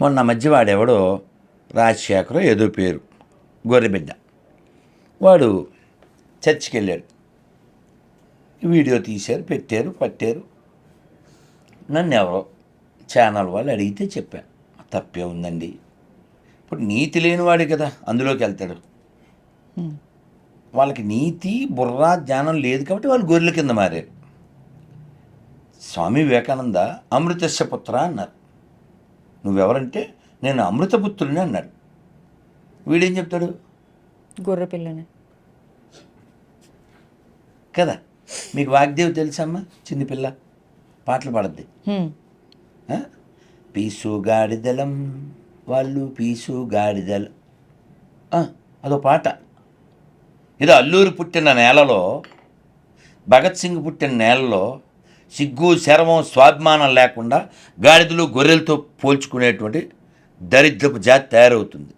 మొన్న మధ్య వాడెవడో రాజశేఖరం ఏదో పేరు గొర్రెబిడ్డ. వాడు చర్చికి వెళ్ళాడు వీడియో తీశారు పెట్టారు పట్టారు. నన్ను ఎవరో ఛానల్ వాళ్ళు అడిగితే చెప్పాను. తప్పే ఉందండి. ఇప్పుడు నీతి లేనివాడే కదా అందులోకి వెళ్తాడు. వాళ్ళకి నీతి బుర్ర జ్ఞానం లేదు కాబట్టి వాళ్ళు గొర్రెల కింద మారారు. స్వామి వివేకానంద అమృతస్య పుత్ర అన్నారు. నువ్వెవరంటే నేను అమృతపుత్రుని అన్నాడు. వీడేం చెప్తాడు? గొర్రె పిల్లని. కదా? మీకు వాగ్దేవి తెలుసమ్మా? చిన్న పిల్ల. పాటలు పాడద్ది? పీసు గాడిదలం వాళ్ళు పీసు గాడిదల. అదో పాట. ఇది అల్లూరు పుట్టిన నేలలో భగత్ సింగ్ పుట్టిన నేలలో సిగ్గు శరమం స్వాభిమానం లేకుండా గాడిదలు గొర్రెలతో పోల్చుకునేటువంటి దరిద్రపు జాతి తయారవుతుంది.